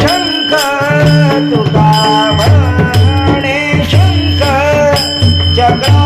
शंकर तुका म्हणे शंकर जगा